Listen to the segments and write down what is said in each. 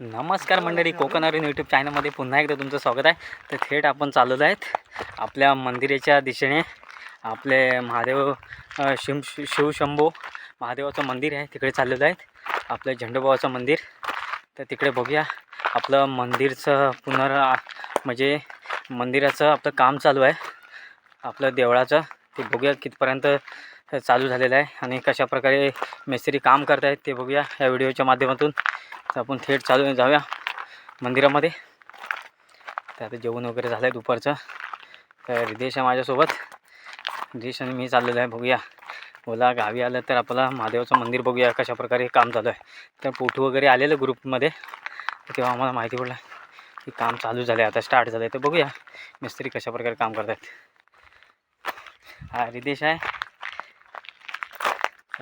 नमस्कार मंडळी कोकण अरुण यूट्यूब चॅनलमध्ये पुन्हा एकदा तुमचं स्वागत आहे. तर थेट आपण चालत आहेत आपल्या मंदिराच्या दिशेने. आपले महादेव अ, शिव शिवशंभो महादेवाचं मंदिर आहे तिकडे चाललेलं आहेत. आपलं झेंडोबाबाचं मंदिर. तर तिकडे बघूया आपलं मंदिरचं पुनर म्हणजे मंदिराचं आपलं काम चालू आहे. आपलं देवळाचं ते बघूया कितपर्यंत चालू झालेलं आहे आणि कशाप्रकारे मिस्त्री काम करत आहेत ते बघूया या व्हिडिओच्या माध्यमातून. तर आपण थेट चालू जाऊया मंदिरामध्ये. तर आता जेवण वगैरे झालं आहे दुपारचं. तर रिदेश आहे माझ्यासोबत. रिदेश आणि मी चाललेलो आहे बघूया. ओला गावी आलं तर आपला महादेवाचं मंदिर बघूया कशाप्रकारे काम चालू आहे. तर पोटू वगैरे आलेलं ग्रुपमध्ये. तेव्हा आम्हाला माहिती पडलं की काम चालू झालं आहे आता स्टार्ट झालं आहे तर बघूया मिस्त्री कशाप्रकारे काम करत आहेत हा रिदेश आहे.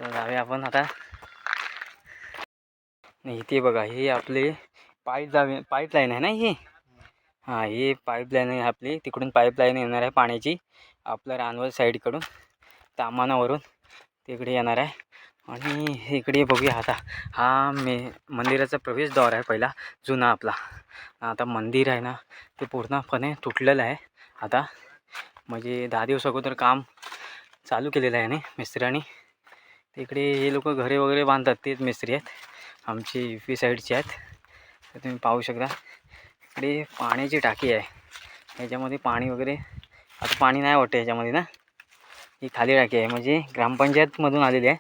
जाऊया आपण आता. नाही इथे बघा हे आपले पाईप पाईपलाईन आहे ना ही? हां हे पाईपलाईन आहे आपली. तिकडून पाईपलाईन येणार आहे पाण्याची. आपल्या रानवल साईडकडून तामानावरून तिकडे येणार आहे. आणि इकडे बघूया आता. हा मे मंदिराचा प्रवेशद्वार आहे पहिला जुना आपला. आता मंदिर आहे ना ते पूर्णपणे तुटलेलं आहे. आता म्हणजे दहा दिवस अगोदर काम चालू केलेलं आहे ना मिस्त्र्यांनी. तिकडे हे लोक घरे वगैरे बांधतात तेच मिस्त्री आहेत. आमची यू पी साईडची आहेत. तर तुम्ही पाहू शकता. इकडे पाण्याची टाकी आहे. ह्याच्यामध्ये पाणी वगैरे आता पाणी नाही वाटतं ह्याच्यामध्ये ना. ही खाली टाकी आहे. म्हणजे ग्रामपंचायतमधून आलेली आहे.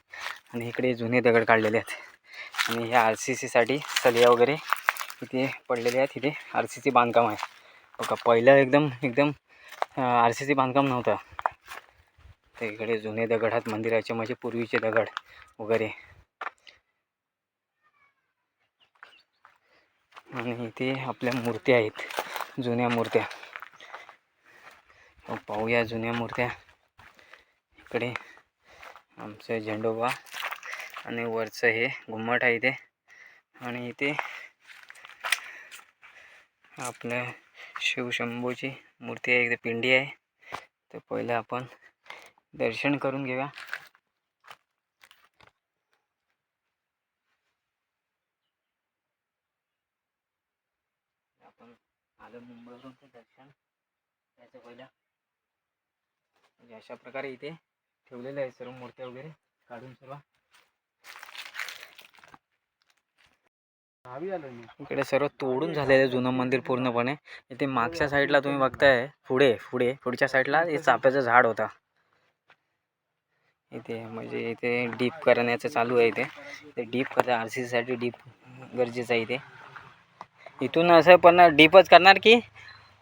आणि इकडे जुने दगड काढलेले आहेत. आणि ह्या आर सी सीसाठी सलिया वगैरे इथे पडलेले आहेत. इथे आर सी सी बांधकाम आहे. बघा पहिलं एकदम एकदम आर सी सी बांधकाम नव्हतं. तर इकडे जुने दगड आहेत. मंदिराचे म्हणजे पूर्वीचे दगड वगैरे. आणि इथे आपल्या मूर्त्या आहेत जुन्या मूर्त्या. हो, पाहूया जुन्या मूर्त्या. इकडे आमचं झेंडोबा आणि वरचं हे घुम्मट आहे इथे. आणि इथे आपल्या शिवशंभूची मूर्ती आहे इथे पिंडी आहे. तर पहिलं आपण दर्शन करून घेऊया. आलं मुंबईवरून ते दर्शन. याचं पहिलं. म्हणजे अशा प्रकारे इथे ठेवलेलं आहे सर्व मूर्त्या वगैरे काढून सर्व. इकडे सर्व तोडून झालेलं आहे जुनं मंदिर पूर्णपणे. इथे मागच्या साईडला तुम्ही बघताय पुढे पुढे पुढच्या साईडला हे चाफ्याचं झाड होता. इथे म्हणजे इथे डीप करण्याचं चालू आहे इथे. ते डीप करता आर सी साठी डीप गरजेचं आहे इथे. इथून असं पण डीपच करणार की?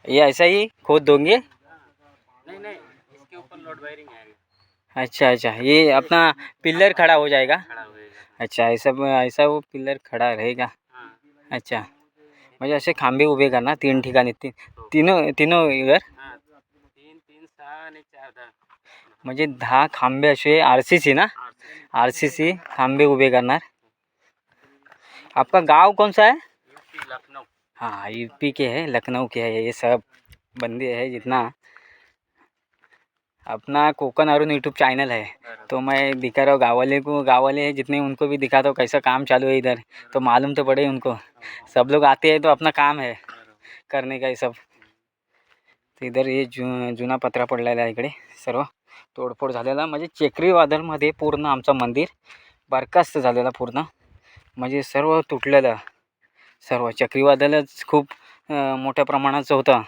ये ऐसा ही खोद दोगे? नहीं नहीं. इसके ऊपर लोड वायरिंग है अच्छा अच्छा. ये अपना पिलर खड़ा हो जाएगा अच्छा ऐसा ऐसा वो पिलर खड़ा रहेगा? अच्छा. म्हणजे असे खांबे उभे करणार तीन ठिकाणी. तीन तीन तीनो इवर हाँ. तीन तीन सहा आणि चार दहा. म्हणजे दहा खांबे असे आर सी सी ना? आर सी सी खांबे उभे करणार. आपका गाँव कौन सा है? लखनऊ। हाँ यूपी के है लखनऊ के है ये सब बंदे है जितना। अपना कोकन अरुण यूट्यूब चैनल है। तो मैं दिखा रहा हूँ गाँव वाले को गाँव वाले हैं जितने उनको भी दिखाता हूँ कैसा काम चालू है इधर। तो मालूम तो पड़े उनको। सब लोग आते हैं तो अपना काम है करने का ये सब। तर इधर हे जु जुना पत्रा पडलेला आहे इकडे सर्व तोडफोड झालेला. म्हणजे चक्रीवादळमध्ये पूर्ण आमचं मंदिर बरखास्त झालेला पूर्ण. म्हणजे सर्व तुटलेलं. सर्व चक्रीवादळच खूप मोठ्या प्रमाणाचं होतं.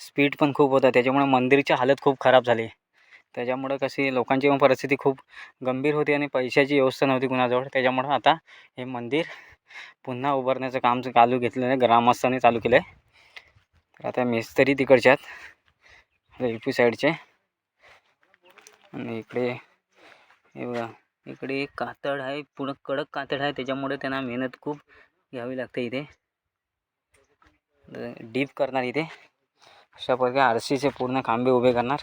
स्पीड पण खूप होता. त्याच्यामुळे मंदिरची हालत खूप खराब झाली. त्याच्यामुळं कशी लोकांची पण परिस्थिती खूप गंभीर होती आणि पैशाची व्यवस्था नव्हती कुणाजवळ. त्याच्यामुळं आता हे मंदिर पुन्हा उभारण्याचं काम चालू घेतलेलं आहे. ग्रामस्थांनी चालू केलं आहे तर आता मिस्त्री तिकडचे आहेत. यू पी साईडचे. आणि इकडे हे इकडे कातड आहे. पुढं कडक कातड आहे. त्याच्यामुळे त्यांना मेहनत खूप घ्यावी लागते इथे. डीप करणार इथे. अशा प्रकारे आर सीचे पूर्ण खांबे उभे करणार.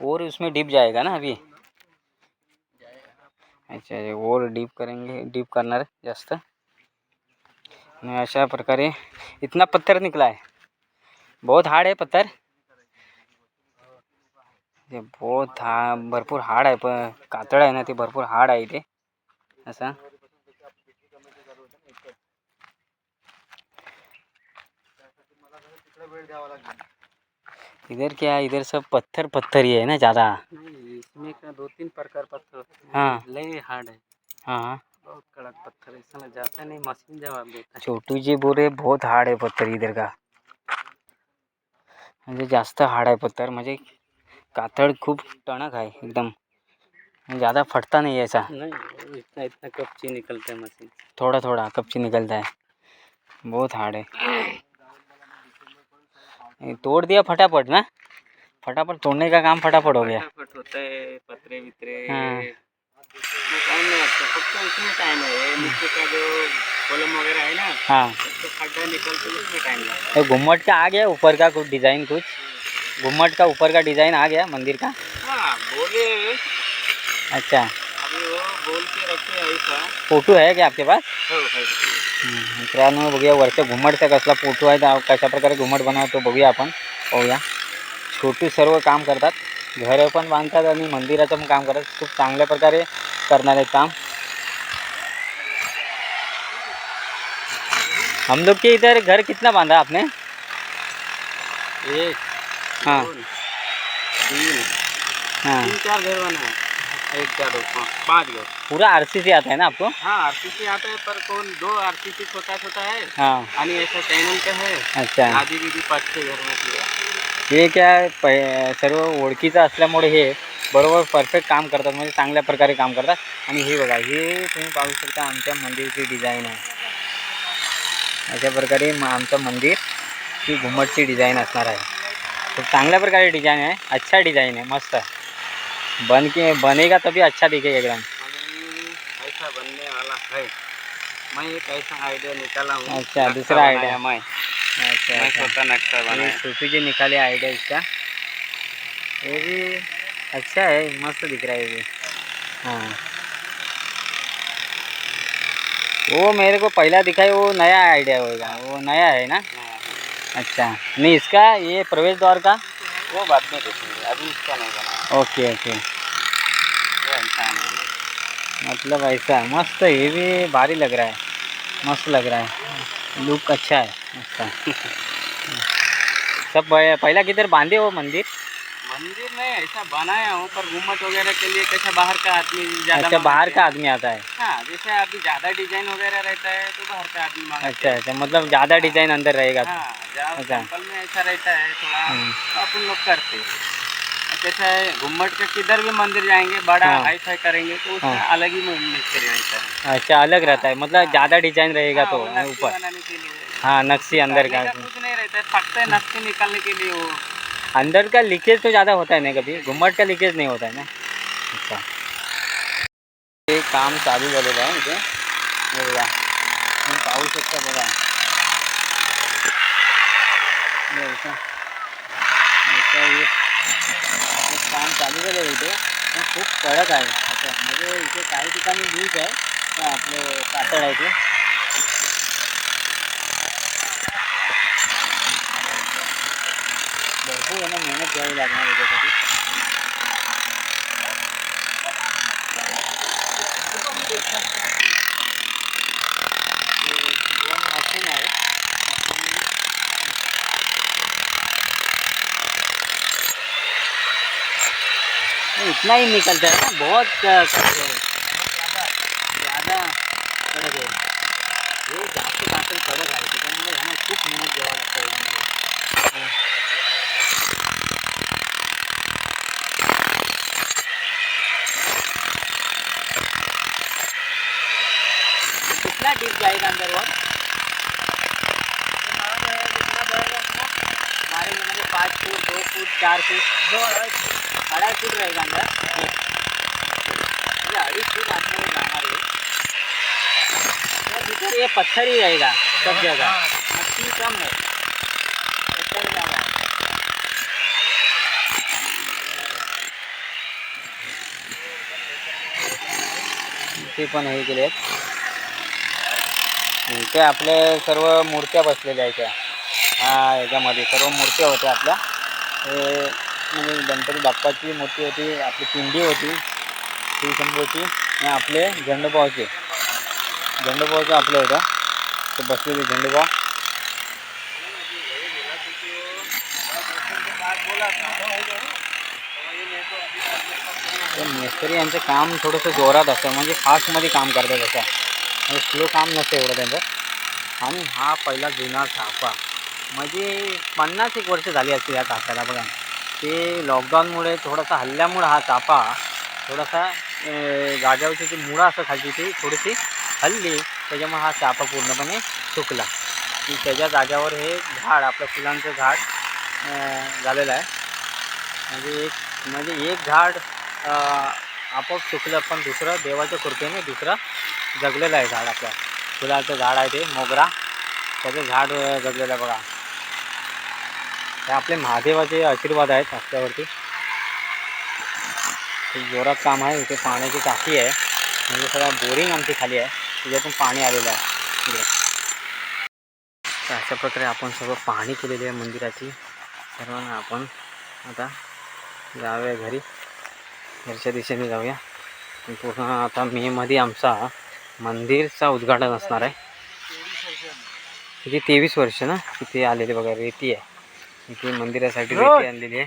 और उसमें डीप जाएगा ना अभी? अच्छा और डीप करेंगे डीप करणार जास्त. अशा प्रकारे इतना पत्थर निकला है. बहुत हार्ड है पत्थर. ते बहुत हा भरपूर हाड आहे पण कातळ आहे ना ते भरपूर हाड आहे इथे. असा. इधर क्या है? इधर सब पत्थर पत्थर ही है ना ज़्यादा. इसमें का दो तीन प्रकार पत्थर हाँ। लय हार्ड है। हाँ बहुत कड़क पत्थर है इसमें जाता नहीं मशीन जवाब देता है। छोटू जी बोल बहुत हार्ड है पत्थर इधर का। म्हणजे जास्त हार्ड आहे पत्थर म्हणजे कातळ खूब टणक है एकदम। ज़्यादा फटता नहीं है ऐसा। नहीं इतना इतना कपची निकलता है मशीन। थोड़ा थोड़ा कपची निकलता है। बहुत हार्ड है। तोड़ दिया फटाफट ना? फटाफट तोड़ने का काम फटाफट हो गया। फटाफट होता है पतरे वितरे। हाँ। इसमें टाइम नहीं लगता फक्त उसमें टाइम है। नीचे का जो कॉलम वगैरह है ना हाँ। तो खड्डा निकलते हैं, उसमें टाइम लगता ये घुम्मट का आ गया ऊपर का कुछ डिज़ाइन कुछ। घुम्मट का ऊपर का डिज़ाइन आ गया मंदिर का? है हाँ बोले। अच्छा। अभी वो बोल के रखे है ऐसा। फोटो आहे का आपके पास? हो है मित्रांनो बघूया वरच्या घुमटचा कसला फोटो आहे तर कशा प्रकारे घुमट बनवतो बघूया आपण. पाहूया. छोटू सर्व काम करतात. घरं पण बांधतात आणि मंदिराचं पण काम करतात. खूप चांगल्या प्रकारे करणार आहेत काम. हम लोग के इधर घर कितना बांधा आपने? एक हां. तीन हाँ. तीन चार घर बना है एक चार दो पाँच पाँच घर पूरा आर सी सी आता है ना आपको? हाँ. आरसीसी आता है पर कौन दो आरसीसी छोटा छोटा है हाँ आणि ऐसा चैनल का है अच्छा. आधी दीदी पाच घर में हे क्या पै सर्व ओळखीचं असल्यामुळे हे बरोबर परफेक्ट काम करतात म्हणजे चांगल्या प्रकारे काम करतात. आणि हे बघा हे तुम्ही पाहू शकता आमच्या मंदिरची डिझाईन आहे. अशा प्रकारे म आमचं मंदिर ही घुमटची डिझाईन असणार आहे. खूप चांगल्या प्रकारे डिझाईन आहे. अच्छा डिझाईन आहे. मस्त. है बन के बनेगा तभी अच्छा दिखेगा एकदम. ऐसा बनने वाला है. मैं एक ऐसा आइडिया निकाला हूँ. अच्छा, दूसरा आइडिया. मैं. अच्छा मैं अच्छा. छोटा नक्शा ये बनाया. जी निकाले आइडिया इसका. ये भी अच्छा है. मस्त दिख रहा है ये भी. हाँ. वो मेरे को पहला दिखाई वो नया आइडिया होगा वो नया है ना? हाँ, अच्छा। नहीं इसका ये प्रवेश द्वार का? वो बाद में देखेंगे। अभी इसका नहीं बना। Okay okay. नहीं मतलब ऐसा मस्त ये भी भारी लग रहा है। मस्त लग रहा है। लुक अच्छा है मस्त सब पहला किधर बांधे वो मंदिर? मंदिर में ऐसा बनाया हूँ पर घूमट वगैरह के लिए कैसा बाहर का आदमी ज़्यादा अच्छा बाहर का आदमी आता है? हाँ जैसे अभी ज़्यादा डिज़ाइन वगैरह रहता है तो बाहर का आदमी मांगते अच्छा अच्छा मतलब ज़्यादा डिज़ाइन अंदर रहेगा? हाँ अच्छा। टेंपल में ऐसा रहता है थोड़ा हम्म। अपन लोग करते हैं। जैसे घुम्मट के किधर भी मंदिर जाएँगे बड़ा हाँ। हाई फाई करेंगे तो उसमें हाँ। अलग ही मिस्त्री रहता है। अच्छा अलग रहता है मतलब ज़्यादा डिज़ाइन रहेगा हाँ, तो ऊपर। हाँ नक्शी अंदर का कुछ नहीं रहता है फक्त है नक्शे निकालने के लिए वो। अंदर का लीकेज तो ज़्यादा होता है ना कभी? घुम्मट का लीकेज नहीं होता है ना? अच्छा। हे काम चालू झालेलं आहे इथे हे बघा तुम्ही पाहू शकता बघा हे हे- हे काम चालू झालं आहे इथे पण खूप कडक आहे असं म्हणजे इथे काही ठिकाणी लूज भरपूर यांना मेहनत घ्यावी लागणार याच्यासाठी. इतना ही निकलता है ना बहुत अ, कड़क है ज़्यादा जाएगा अंदर और। पाँच फुट, दो फुट, चार फुट दो अढ़ाई फुट रहेगा अंदर। ये फुट आदमी में भीतर ये पत्थर ही रहेगा, सब जगह। मट्टी कम है। पत्थर ज़्यादा है। ते पण हे केले आहेत इथे आपले सर्व मूर्त्या बसलेल्या आहेत हा याच्यामध्ये सर्व मूर्त्या होत्या आपल्या. हे म्हणजे गणपती बाप्पाची मूर्ती होती आपली पिंडी होती श्रीशंभूची आणि आपले झेंडूभाऊचे झेंडूभाऊचं आपलं होतं. ते बसलेले झेंडूभाऊ मिस्त्री यांचं काम थोडंसं जोरात असतं म्हणजे फास्टमध्ये काम करतात असं. आणि स्लो काम नसतं एवढं त्यांचं. आणि हा पहिला जुना चाफा. म्हणजे पन्नास एक वर्ष झाली असते या चाफ्याला बघा. ते लॉकडाऊनमुळे थोडासा हल्ल्यामुळं हा चाफा थोडासा गाजावरची जी मुळं असं खालची ती थोडीशी हल्ली. त्याच्यामुळे हा चाफा पूर्णपणे सुकला. की त्याच्या जाग्यावर हे झाड आपलं फुलांचं झाड झालेलं आहे. म्हणजे एक म्हणजे एक झाड आपोआप सुकलं पण दुसरं देवाच्या कृपेने दुसरं जगलेलं आहे झाड आपलं. फुलाचं झाड आहे ते मोगरा. त्याचं झाड जगलेलं आहे बघा. ते आपले महादेवाचे आशीर्वाद आहेत रस्त्यावरती. जोरात काम आहे इथे पाण्याची टाकी आहे. म्हणजे सगळं बोरिंग आमची खाली आहे. त्याच्यातून पाणी आलेलं आहे. इकडे. तर अशा प्रकारे आपण सगळं पाणी केलेली आहे मंदिराची. सर्वांना आपण आता जाऊया घरी. घरच्या दिशेने जाऊया. पूर्ण आता मेमध्ये आमचा मंदिरचा उद्घाटन असणार आहे. किती तेवीस वर्ष ना? इथे आलेले बघा रेती आहे. इथे मंदिरासाठी रेती आणलेली आहे.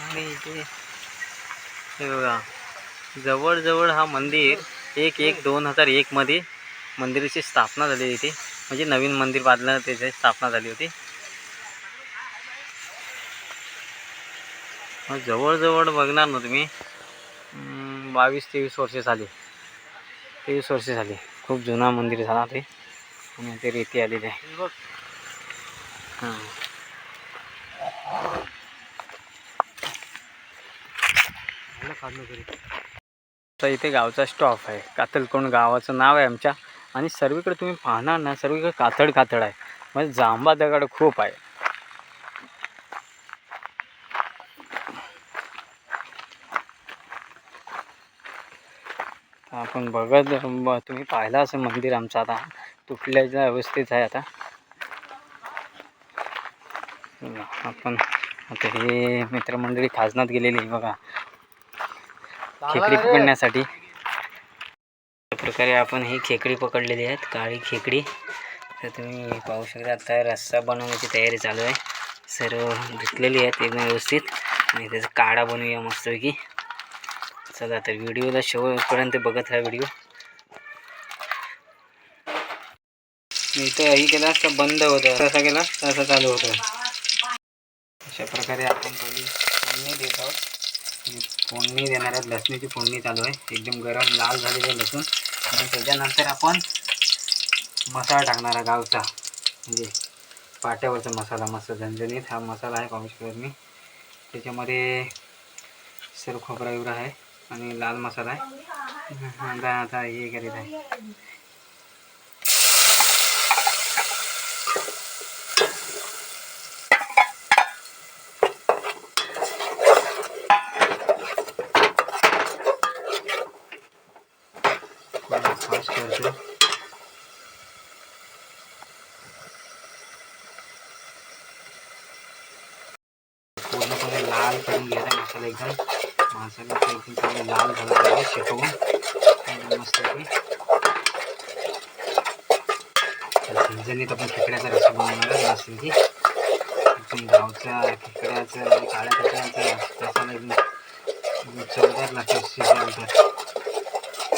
आणि इथे हे बघा जवळजवळ हा मंदिर एक एक दोन हजार एकमध्ये मंदिराची स्थापना झाली इथे म्हणजे नवीन मंदिर बांधलं त्याची स्थापना झाली होती. जवळजवळ बघणार ना तुम्ही. बावीस तेवीस वर्ष झाली. तेवीस वर्ष झाली. खूप जुना मंदिर झाला ते. आणि ते रेती आलेली आहे. हां तर. इथे गावचा स्टॉप आहे. कातलकोण गावाचं नाव आहे आमच्या. आणि सर्वीकडे तुम्ही पाहणार ना सर्वीकडे कातड कातड आहे. म्हणजे जांबा दगड खूप आहे. आपण बघत तुम्ही पाहिलं असं मंदिर आमचं आता. तुटल्याच्या अवस्थेत आहे आता. आपण आता हे मित्रमंडळी खाजनात गेलेली आहे बघा. खेकडी पकडण्यासाठी. अशा प्रकारे आपण ही खेकडी पकडलेली आहेत काळी खेकडी. तर तुम्ही पाहू शकता आता रस्सा बनवण्याची तयारी चालू आहे. सर्व धुतलेली आहेत एकदम व्यवस्थित. आणि त्याचा काढा बनवूया मस्तपैकी. चला तर व्हिडिओला शेवटपर्यंत बघत राहा व्हिडिओ. इथं ही केला तर बंद होतं. तसा केला तसा चालू होतं. अशा प्रकारे आपण पहिली फोडणी देत आहोत. फोडणी देणार आहोत. लसणीची फोडणी चालू आहे. एकदम गरम लाल झालेली आहे लसूण. आणि त्याच्यानंतर आपण मसाला टाकणार आहे गावचा. म्हणजे पाट्यावरचा मसाला मस्त झणझणीत. हा मसाला आहे पाहू मी. त्याच्यामध्ये सर्व खोबरा विवरा आहे. आणि लाल मसाला आहे. आता आता हे करीत आहे. पूर्णपणे लाल करून घ्यायचा मसाला एकदम. मसाला एकदम चांगला लाल झाला पाहिजे शेकवून मस्तपैकी झणझणीत आपण खेकड्याचा रस्सा बनवणार आहे मस्तपैकी एकदम गावचा खेकड्याचा काळ्या खेकड्याचा मसाला एकदम चवदार लागतो शिजल्यानंतर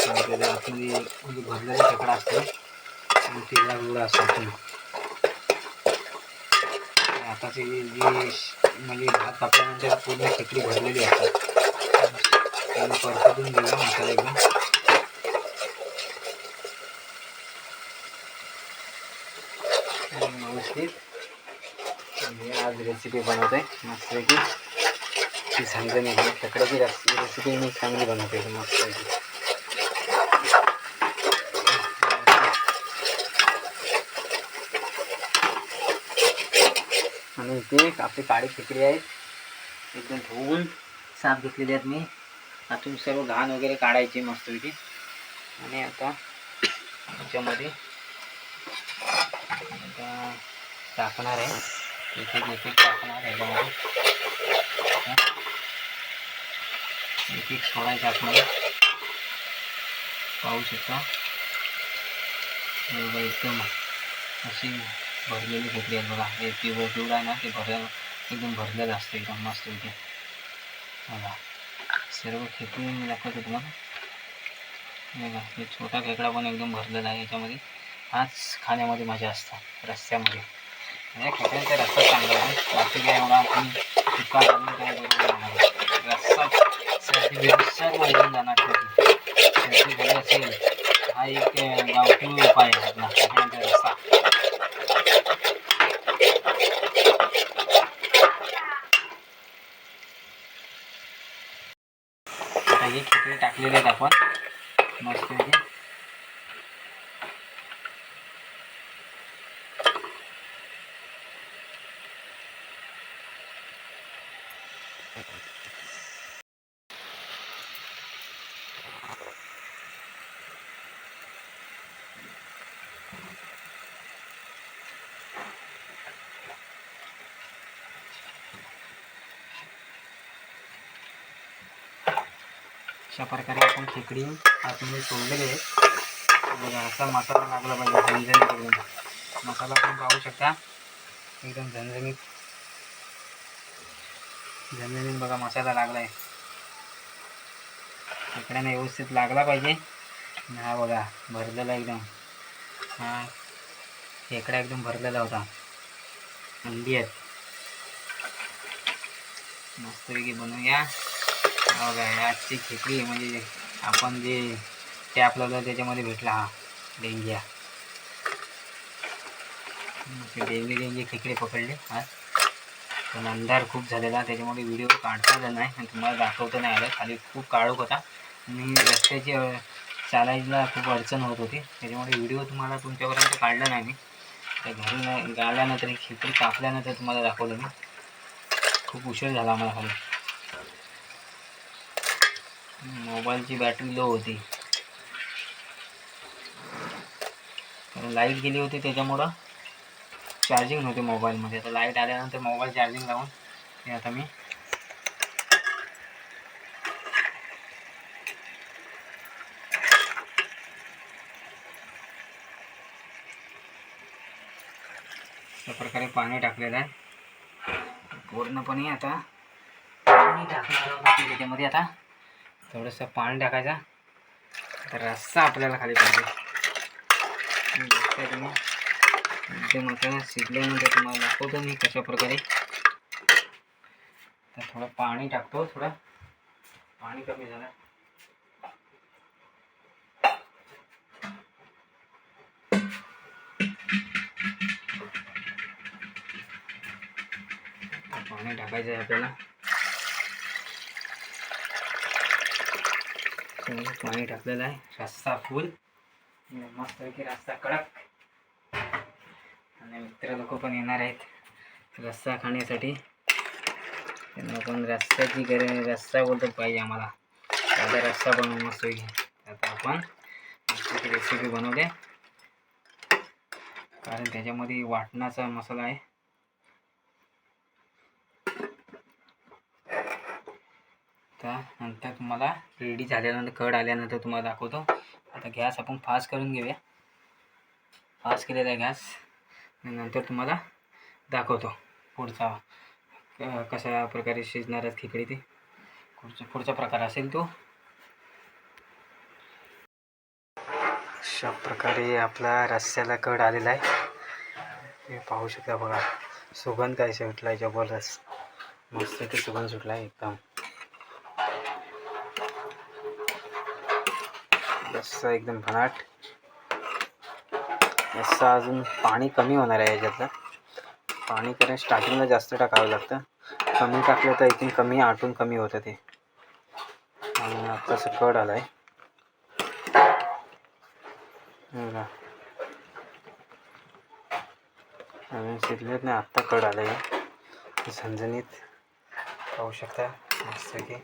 आणि त्याच्या आतमध्ये म्हणजे भरलेला खेकडा असतो. आणि तिला गुळा असतो आताची जी म्हणजे भात कापल्यानंतर म्हणजे पूर्ण खेकडी भरलेली असतात. आणि परतून घेऊया मसाला एकदम आणि आज रेसिपी बनवते मस्तपैकी ती सांगते समजणे खेकड्याची रेसिपी मी चांगली बनवते मस्तपैकी आणि इथे आपली काळी खेकडी आहेत एकदम धुवून साफ घेतलेली आहेत मी. आतून सर्व घाण वगैरे काढायची मस्तपैकी. आणि आता याच्यामध्ये आता टाकणार आहे. एक एक एक एक टाकणार आहे याच्यामध्ये एक एक सोडायचं आपण पाहू शकता. बघा एकदम अशी भरलेली खेकडी आहेत बघा. हे पिवळं पिवळं आहे ना ते भरलं एकदम भरलेलं असतं एकदम मस्त इथे बघा. सर्व खेकडे मी दाखवतो तुम्हाला. बघा हे छोटा खेकडा पण एकदम भरलेला आहे याच्यामध्ये. हाच खाण्यामध्ये मजा असतात रस्त्यामध्ये. म्हणजे खेकड्यांचा रस्ता चांगला आहे. बाकी काय एवढा आपण इतका घालून काय बरोबर नाही आहे. रस्सा सर्दी बिर्दी सर्व निघून जाणार त्याची. सर्दी झाली असेल हा एक अं, गावठी उपाय आहे आपला खेकड्यांचा रस्सा आता ही खेकडी टाकलेली आहेत आपण मस्त अशा प्रकारे आपण खेकडी आतमध्ये सोडलेले आहेत. बघा असा मसाला लागला पाहिजे झणझणीत एकदम. मसाला पण पाहू शकता. एकदम झणझणीत. झणझणीत बघा मसाला लागला आहे खेकड्याने व्यवस्थित लागला पाहिजे. हा बघा भरलेला एकदम. हा खेकडा एकदम भरलेला होता. अंडी आहेत. मस्तपैकी बनवूया. हो काय आजची खेकडी आहे म्हणजे आपण जे टॅप लावलं त्याच्यामध्ये भेटला हा डेंग्या. डेंगी डेंगी खेकडे पकडले आज पण अंधार खूप झालेला त्याच्यामुळे व्हिडिओ काढता आला नाही आणि तुम्हाला दाखवता नाही आलं. खाली खूप काळोख होता. आणि रस्त्याची चालायला खूप अडचण होत होती. त्याच्यामुळे व्हिडिओ तुम्हाला तुमच्यापर्यंत काढला नाही मी. तर घरून गाल्यानंतर खेकडी कापल्यानंतर तुम्हाला दाखवलं मी. खूप उशीर झाला मला खाली. मोबाईलची बॅटरी लो होती. लाईट गेली होती त्याच्यामुळं चार्जिंग नव्हते मोबाईलमध्ये. आता लाईट आल्यानंतर मोबाईल चार्जिंग लावून हे आता मी अशा प्रकारे पाणी टाकलेलं आहे. पूर्णपणे आता टाकणार त्याच्यामध्ये आता. थोडंसं पाणी टाकायचं. तर रस्सा आपल्याला खाली पाहिजे. बघताय तुम्ही एकदम आता शिजल्यानंतर तुम्हाला दाखवतो मी कशा प्रकारे. तर थोडं पाणी टाकतो थोडं. पाणी कमी झालं. पाणी टाकायचं आहे आपल्याला. हो, पाणी टाकलेलं आहे. रस्सा फुल मस्तपैकी रस्सा कडक. आणि मित्र लोक पण येणार आहेत रस्सा खाण्यासाठी. त्यांना पण रस्त्याची गरज रस्सा बोलतात पाहिजे आम्हाला. साधा रस्सा बनवू मस्तपैकी. आता आपण रेसिपी बनवली कारण त्याच्यामध्ये वाटणाचा मसाला आहे. त्यानंतर तुम्हाला रेडी झाल्यानंतर कड आल्यानंतर तुम्हाला दाखवतो. आता गॅस आपण फास्ट करून घेऊया. फास्ट केलेला आहे गॅस. नंतर तुम्हाला दाखवतो पुढचा कशा प्रकारे शिजणार आहेत खिकडी ते. पुढचा पुढचा प्रकार असेल तो. अशा प्रकारे आपला रस्स्याला कड आलेला आहे. हे पाहू शकता बघा. सुगंध काय सुटला आहे जबरदस्त. मस्त ते सुगंध सुटला आहे एकदम. रस्सा एकदम भनाट रस्सा अजून पाणी कमी होणार आहे याच्यातलं. पाणी कारण स्टार्टिंगला जास्त टाकावं लागतं. कमी टाकलं तर इथून कमी आटून कमी होतं ते. आणि आत्ताचं कड आलं आहे अजून शिजलेत नाही आत्ता कड आलं आहे झणझणीत. पाहू शकता मस्त की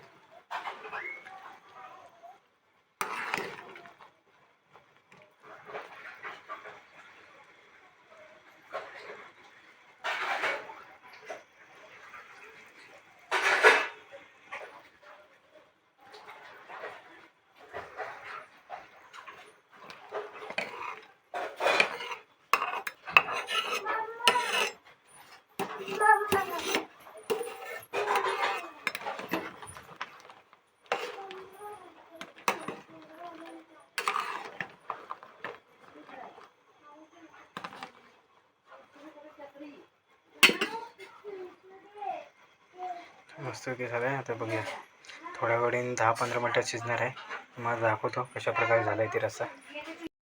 मस्त ते झालं आहे आता बघूया. थोड्या वेळीने दहा पंधरा मिनटात शिजणार आहे. तुम्हाला दाखवतो कशाप्रकारे झाला आहे ते रस्सा.